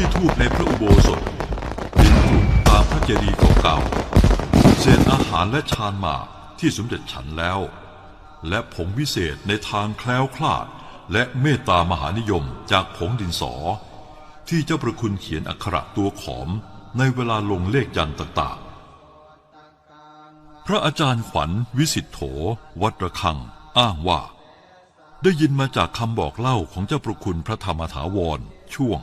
ขี้ทูบในพระอุโบสถดินปลูกตามพระเจดีย์เก่าๆเศษอาหารและชานหมากที่สมเด็จฉันแล้ว และผงวิเศษในทางแคล้วคลาด และเมตตามหานิยมจากผงดินสอ ที่เจ้าประคุณเขียนอักขระตัวขอมในเวลาลงเลขยันต์ต่างๆ พระอาจารย์ขวัญวิสิทธโธวัดระฆัง อ้างว่า ได้ยินมาจากคำบอกเล่าของเจ้าประคุณพระธรรมถาวรช่วง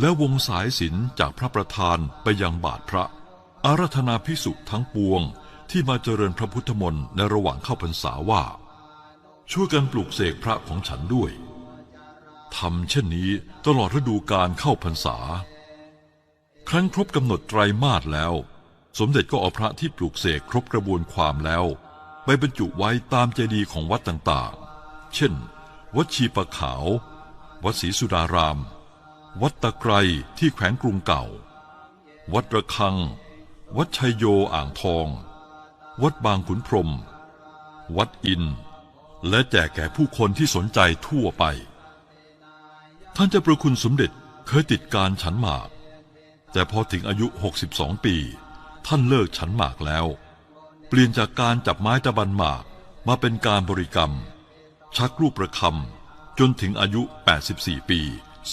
และวงสายสิญจนจากพระประธานไปยังบาทพระ อารัธนาพิสุทั้งปวงที่มาเจริญพระพุทธมนต์ในระหว่างเข้าพรรษาว่า ช่วยกันปลูกเสกพระของฉันด้วยทำเช่นนี้ตลอดฤดูการเข้าพรรษา ครั้งครบกำหนดไตรมาสแล้ว สมเด็จก็เอาพระที่ปลูกเสกครบกระบวนความแล้ว ไปบรรจุไว้ตามเจดีย์ของวัดต่างๆ เช่น วัดชีปะขาว วัดศรีสุดาราม วัดตะไครที่แขวงกรุงเก่า วัดระฆัง วัดชัยโยอ่างทอง วัดบางขุนพรม วัดอิน และแจกแก่ผู้คนที่สนใจทั่วไป ท่านเจ้าประคุณสมเด็จเคยติดการฉันหมาก แต่พอถึงอายุ 62 ปี ท่านเลิกฉันหมากแล้ว เปลี่ยนจากการจับไม้ตะบันหมากมาเป็นการบริกรรม ชักรูปประคำจนถึงอายุ 84 ปี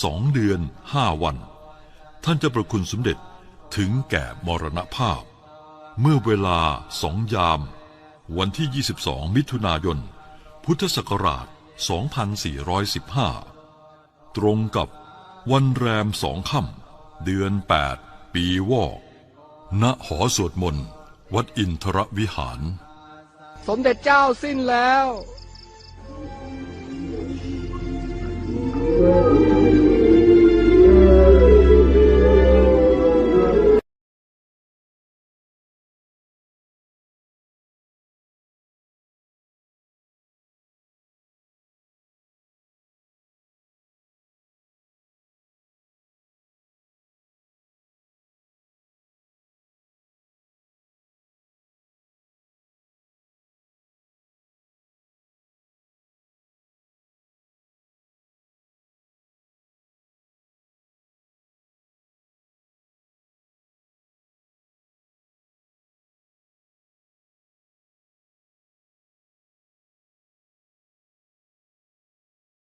2เดือน5วัน ท่านจ้าประคุณสมเด็จถึงแก่มรณภาพ เมื่อเวลาสองยาม วันที่ 22 มิถุนายน พุทธศักราช 2415 ตรงกับวันแรมสองค่ำเดือน 8 ปีวอก ณ หอสวดมนต์ วัดอินทรวิหาร สมเด็จเจ้าสิ้นแล้ว